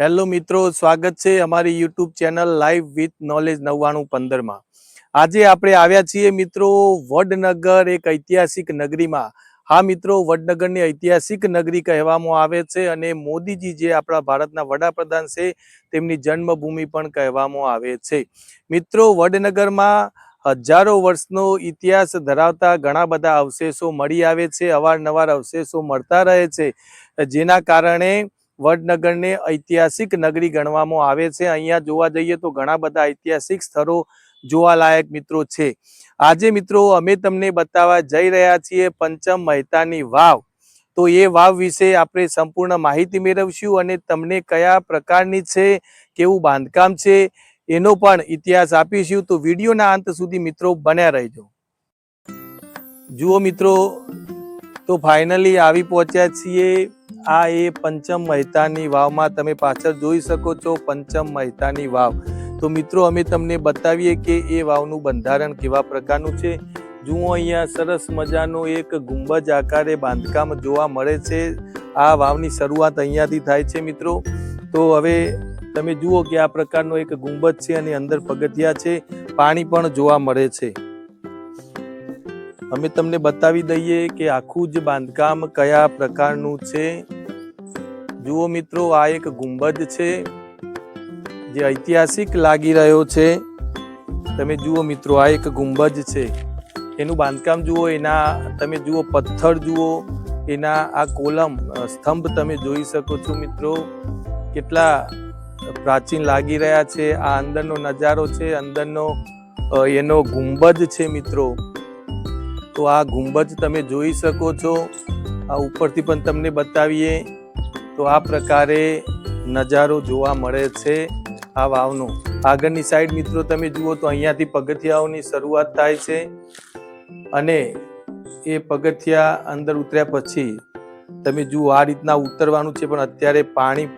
Hello મિત્રો, સ્વાગત છે અમારી YouTube channel live with knowledge નવ્વાણું પંદરમાં. આજે આપણે આવ્યા છીએ મિત્રો વડનગર એક ઐતિહાસિક નગરીમાં. હા મિત્રો, વડનગરની ઐતિહાસિક નગરી કહેવામાં આવે છે અને મોદીજી જે આપણા ભારતના વડાપ્રધાન છે, તેમની જન્મભૂમિ પણ કહેવામાં આવે છે. મિત્રો, વડનગરમાં હજારો વર્ષનો ઇતિહાસ ધરાવતા ઘણા બધા અવશેષો મળી આવે છે, અવારનવાર અવશેષો મળતા રહે છે. જેના કારણે વડનગરને ઐતિહાસિક નગરી ગણવામાં આવે છે. અહીંયા જોવા જઈએ તો ઘણા બધા ઐતિહાસિક સ્થળો જોવાલાયક મિત્રો છે. આજે મિત્રો અમે તમને બતાવવા જઈ રહ્યા છીએ પંચમ મહેતાની વાવ. તો એ વાવ વિશે આપણે સંપૂર્ણ માહિતી મેળવશું અને તમને કયા પ્રકારની છે, કેવું બાંધકામ છે, એનો પણ ઇતિહાસ આપીશું. તો વિડીયોના અંત સુધી મિત્રો બન્યા રહેજો. જુઓ મિત્રો, તો ફાઇનલી આવી પહોંચ્યા છીએ આ એ પંચમ મહેતાની વાવમાં તમે પાછળ જોઈ શકો છો પંચમ મહેતાની વાવ. તો મિત્રો, અમે તમને બતાવીએ કે એ વાવનું બંધારણ કેવા પ્રકારનું છે. જુઓ અહીંયા સરસ મજાનો એક ગુંબજ આકારે બાંધકામ જોવા મળે છે. આ વાવની શરૂઆત અહીંયાથી થાય છે મિત્રો. તો હવે તમે જુઓ કે આ પ્રકારનો એક ગુંબજ છે અને અંદર પગથિયા છે. પાણી પણ જોવા મળે છે. અમે તમને બતાવી દઈએ કે આખું જ બાંધકામ કયા પ્રકારનું છે. જુઓ મિત્રો, આ એક ગુંબજ છે જે ઐતિહાસિક લાગી રહ્યો છે. તમે જુઓ મિત્રો, આ એક ગુંબજ છે. એનું બાંધકામ જુઓ, એના તમે જુઓ પથ્થર જુઓ, એના આ કોલમ સ્તંભ તમે જોઈ શકો છો મિત્રો. કેટલા પ્રાચીન લાગી રહ્યા છે. આ અંદરનો નજારો છે, અંદરનો એનો ગુંબજ છે મિત્રો. તો આ ગુંબજ તમે જોઈ શકો છો. આ ઉપરથી પણ તમને બતાવીએ. તો આ પ્રકારે નજારો જોવા મળે છે આ વાવનો. આગળની સાઈડ મિત્રો તમે જુઓ તો અહીંયાથી પગથિયાઓની શરૂઆત થાય છે અને એ પગથિયા અંદર ઉતર્યા પછી તમે જુઓ આ રીતના ઉતરવાનું છે પણ અત્યારે પાણી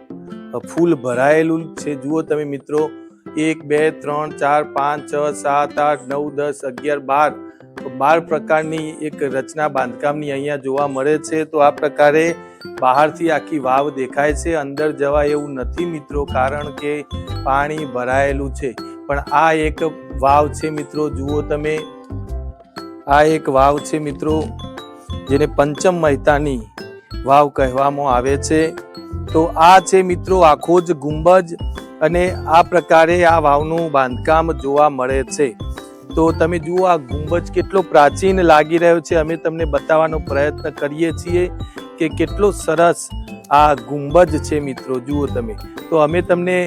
ફૂલ ભરાયેલું છે. જુઓ તમે મિત્રો, એક, બે, ત્રણ, ચાર, પાંચ, છ, સાત, આઠ, નવ, દસ, અગિયાર, બાર બાર પ્રકારની એક રચના બાંધકામની અહીંયા જોવા મળે છે, તો આ પ્રકારે બહારથી આખી વાવ દેખાય છે. અંદર જવા એવું નથી મિત્રો, કારણ કે પાણી ભરાયેલું છે. પણ આ એક વાવ છે મિત્રો, જુઓ તમે. આ એક વાવ છે મિત્રો, જેને પંચમ મહેતાની વાવ કહેવામાં આવે છે. તો આ છે મિત્રો આખો જ ગુંબજ અને આ પ્રકારે આ વાવનું બાંધકામ જોવા મળે છે. તો તમે જુઓ આ ગુંબજ કેટલો પ્રાચીન લાગી રહ્યો છે. અમે તમને બતાવવાનો પ્રયત્ન કરીએ છીએ કે કેટલો સરસ આ ગુંબજ છે મિત્રો, જુઓ તમે. તો અમે તમને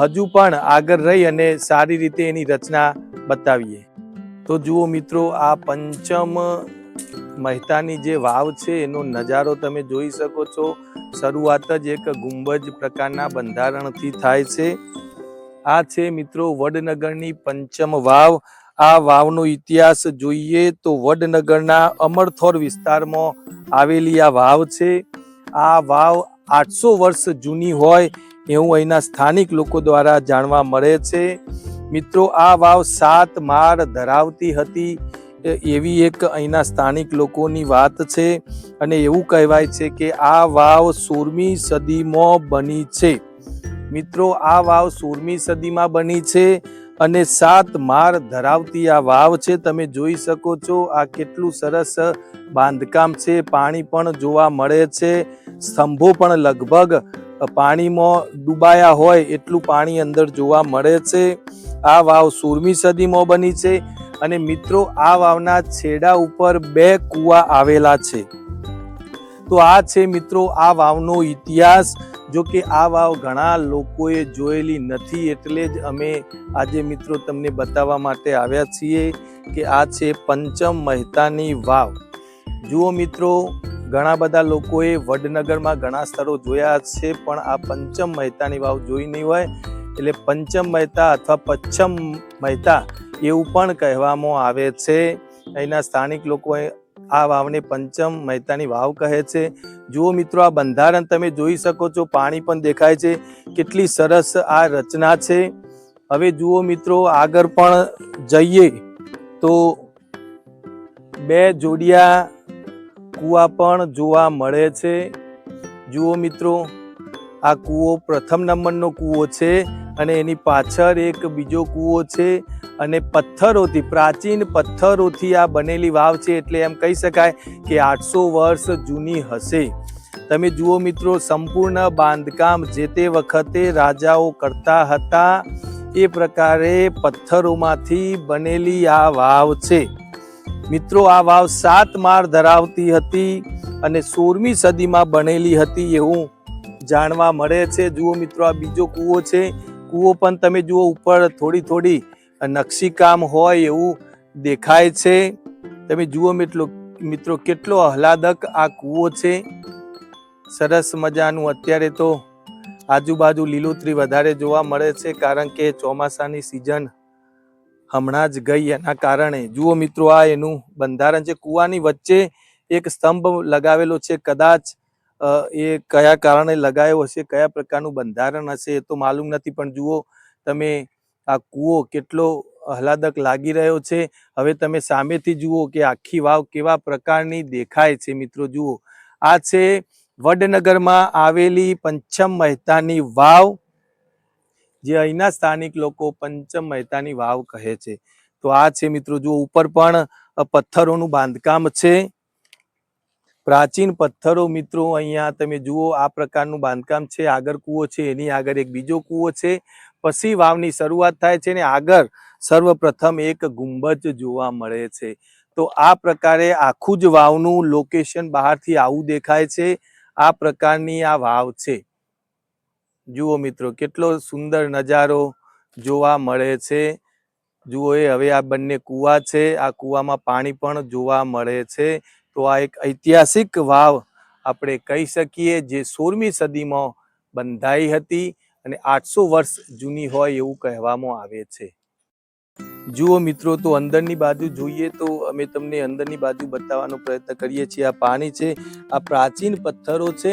હજુ પણ આગળ રહી અને સારી રીતે એની રચના બતાવીએ. તો જુઓ મિત્રો, આ પંચમ મહેતાની જે વાવ છે, એનો નજારો તમે જોઈ શકો છો. શરૂઆત જ એક ગુંબજ પ્રકારના બંધારણથી થાય છે. આ છે મિત્રો વડનગરની પંચમ વાવ. આ વાવનો ઇતિહાસ જોઈએ તો વડનગરના અમરથોર વિસ્તારમાં આવેલી આ વાવ છે. આ વાવ આઠસો વર્ષ જૂની હોય એવું અહીંના સ્થાનિક લોકો દ્વારા જાણવા મળે છે. મિત્રો, આ વાવ સાત માળ ધરાવતી હતી. એવી એક અહીંના સ્થાનિક લોકોની વાત છે અને એવું કહેવાય છે કે આ વાવ સોળમી સદીમાં બની છે. મિત્રો, આ વાવ સોળમી સદીમાં બની છે. અને સાત માળ ધરાવતી આ વાવ છે, તમે જોઈ શકો છો, આ કેટલું સરસ બાંધકામ છે, પાણી પણ જોવા મળે છે, સ્તંભો પણ લગભગ પાણીમાં ડૂબાયા હોય એટલું પાણી અંદર જોવા મળે છે, આ વાવ સોળમી સદીમાં બની છે અને મિત્રો, આ વાવના છેડા ઉપર બે કૂવા આવેલા છે. તો આ છે મિત્રો, આ વાવનો ઇતિહાસ જો કે આ વાવ ઘણા લોકોએ જોયેલી નથી એટલે જ અમે આજે મિત્રો તમને બતાવવા માટે આવ્યા છીએ કે આ છે પંચમ મહેતાની વાવ. જુઓ મિત્રો, ઘણા બધા લોકોએ વડનગરમાં ઘણા સ્થળો જોયા છે, પણ આ પંચમ મહેતાની વાવ જોઈ નહીં હોય. એટલે પંચમ મહેતા અથવા પચ્છમ મહેતા એવું પણ કહેવામાં આવે છે. અહીંના સ્થાનિક લોકોએ આ વાવને પંચમ મહેતાની વાવ કહે છે. જુઓ મિત્રો, આ બંધારણ તમે જોઈ શકો છો, પાણી પણ દેખાય છે, કેટલી સરસ આ રચના છે. હવે જુઓ મિત્રો, આગળ પણ જઈએ તો બે જોડિયા કૂવા પણ જોવા મળે છે. જુઓ મિત્રો, આ કૂવો પ્રથમ નંબરનો કૂવો છે અને એની પાછળ એક બીજો કૂવો છે અને પથ્થરોથી, પ્રાચીન પથ્થરોથી આ બનેલી વાવ છે, એટલે એમ કહી શકાય કે આઠસો વર્ષ જૂની હશે. તમે જુઓ મિત્રો, સંપૂર્ણ બાંધકામ જે તે વખતે રાજાઓ કરતા હતા, એ પ્રકારે પથ્થરોમાંથી બનેલી આ વાવ છે. મિત્રો, આ વાવ સાત માળ ધરાવતી હતી અને સોળમી સદીમાં બનેલી હતી એવું જાણવા મળે છે. જુઓ મિત્રો, આ બીજો કૂવો છે. કૂવો પણ તમે જુઓ, ઉપર થોડી થોડી નકશીકામ હોય એવું દેખાય છે. તમે જુઓ મિત્રો મિત્રો, કેટલો આહલાદક આ કૂવો છે. સરસ મજાનું. અત્યારે તો આજુબાજુ લીલોતરી વધારે જોવા મળે છે કારણ કે ચોમાસાની સિઝન હમણાં જ ગઈ. એના કારણે જુઓ મિત્રો, આ એનું બંધારણ છે. કૂવાની વચ્ચે એક સ્તંભ લગાવેલો છે. કદાચ એ કયા કારણે લગાવ્યો હશે, કયા પ્રકારનું બંધારણ હશે એ તો માલુમ નથી. પણ જુઓ, તમે આ કૂવો કેટલો આહલાદક લાગી રહ્યો છે. હવે તમે સામેથી જુઓ કે આખી વાવ કેવા પ્રકારની દેખાય છે મિત્રો, જુઓ. આ છે વડનગરમાં આવેલી પંચમ મહેતાની વાવ, જે અહીંના સ્થાનિક લોકો પંચમ મહેતાની વાવ કહે છે. તો આ છે મિત્રો, જુઓ, ઉપર પણ પથ્થરોનું બાંધકામ છે. પ્રાચીન પથ્થરો મિત્રો, અહીંયા તમે જુઓ, આ પ્રકારનું બાંધકામ છે. આગળ કૂવો છે, એની આગળ એક બીજો કૂવો છે. પછી વાવની શરૂઆત થાય છે ને આગળ સર્વપ્રથમ એક ગુંબજ જોવા મળે છે. તો આ પ્રકારે આખું જ વાવનું લોકેશન બહારથી આવું દેખાય છે. આ પ્રકારની આ વાવ છે. જુઓ મિત્રો, કેટલો સુંદર નજારો જોવા મળે છે. જુઓ એ, હવે આ બંને કૂવા છે. આ કૂવામાં પાણી પણ જોવા મળે છે. તો આ એક ઐતિહાસિક વાવ આપણે કહી શકીએ, જે સોળમી સદીમાં બંધાઈ હતી અને આઠસો વર્ષ જૂની હોય એવું કહેવામાં આવે છે. જુઓ મિત્રો, તો અંદરની બાજુ જોઈએ તો અમે તમને અંદરની બાજુ બતાવવાનો પ્રયત્ન કરીએ છીએ. આ પાણી છે, આ પ્રાચીન પથ્થરો છે,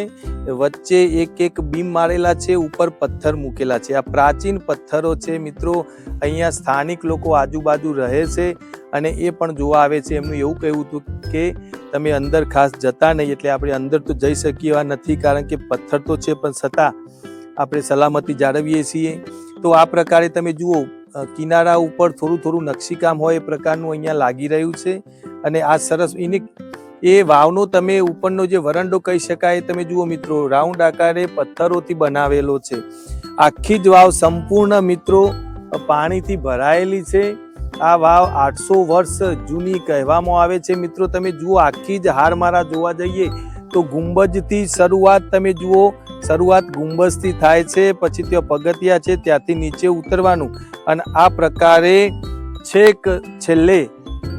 વચ્ચે એક એક બીમ મારેલા છે, ઉપર પથ્થર મૂકેલા છે. આ પ્રાચીન પથ્થરો છે મિત્રો, અહીંયા સ્થાનિક લોકો આજુબાજુ રહે છે અને એ પણ જોવા આવે છે. એમનું એવું કહેવું હતું કે તમે અંદર ખાસ જતા નહીં એટલે આપણે અંદર તો જઈ શકીએ એવા નથી, કારણ કે પથ્થર તો છે, પણ છતાં આપણે સલામતી જાળવીએ છીએ. તો આ પ્રકારે તમે જુઓ કિનારા ઉપર થોડું થોડું નકશીકામ હોય એ પ્રકારનું અહીંયા લાગી રહ્યું છે. અને આ સરસ એની એ વાવનો તમે ઉપરનો જે વરંડો કહી શકાય, તમે જુઓ મિત્રો, રાઉન્ડ આકારે પથ્થરોથી બનાવેલો છે. આખી જ વાવ સંપૂર્ણ મિત્રો પાણીથી ભરાયેલી છે. આ વાવ આઠસો વર્ષ જૂની કહેવામાં આવે છે. મિત્રો, તમે જુઓ, આખી જ હારમારા જોવા જઈએ તો ગુંબજથી શરૂઆત તમે જુઓ, શરૂઆત ગુંબજથી થાય છે, પછી ત્યાં પગથિયા છે, ત્યાંથી નીચે ઉતરવાનું. અને આ પ્રકારે છેક છેલ્લે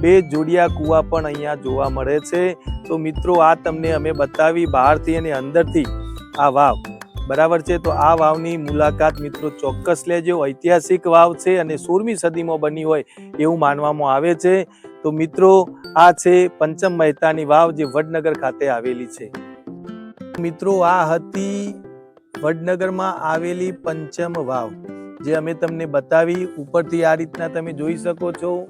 બે જોડિયા કૂવા પણ અહીંયા જોવા મળે છે. તો મિત્રો, આ તમને અમે બતાવી બહારથી અને અંદરથી આ વાવ. બરાબર છે? તો આ વાવની મુલાકાત મિત્રો ચોક્કસ લેજો. ઐતિહાસિક વાવ છે અને સોળમી સદીમાં બની હોય એવું માનવામાં આવે છે. તો મિત્રો, આ છે પંચમ મહેતાની વાવ જે વડનગર ખાતે આવેલી છે. મિત્રો, આ હતી વડનગરમાં આવેલી પંચમ વાવ. જે અમે તમને બતાવી, ઉપરથી આ રીતના તમે જોઈ શકો છો.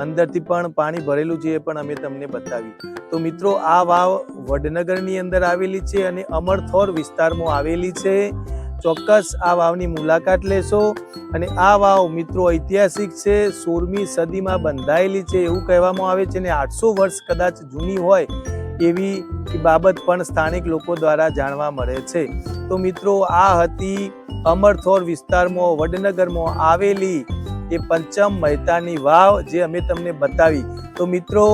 અંદરથી પણ પાણી ભરેલું છે એ પણ અમે તમને બતાવી. તો મિત્રો, આ વાવ વડનગરની અંદર આવેલી છે અને અમરથોર વિસ્તારમાં આવેલી છે. ચોક્કસ આ વાવની મુલાકાત લેશો. અને આ વાવ મિત્રો ઐતિહાસિક છે, સોળમી સદીમાં બંધાયેલી છે એવું કહેવામાં આવે છે અને આઠસો વર્ષ કદાચ જૂની હોય એવી બાબત પણ સ્થાનિક લોકો દ્વારા જાણવા મળે છે. તો મિત્રો, આ હતી અમરથોર વિસ્તારમાં, વડનગરમાં આવેલી એ પંચમ મહેતાની વાવ જે અમે તમને બતાવી. તો મિત્રો,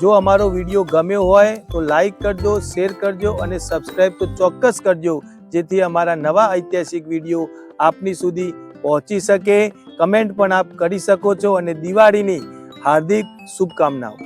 જો અમારો વીડિયો ગમ્યો હોય, તો લાઈક કરજો, શેર કરજો અને સબસ્ક્રાઈબ તો ચોક્કસ કરજો, જેથી અમારા નવા ઐતિહાસિક વીડિયો આપની સુધી પહોંચી શકે. કમેન્ટ પણ આપ કરી શકો છો અને દિવાળીની હાર્દિક શુભકામનાઓ.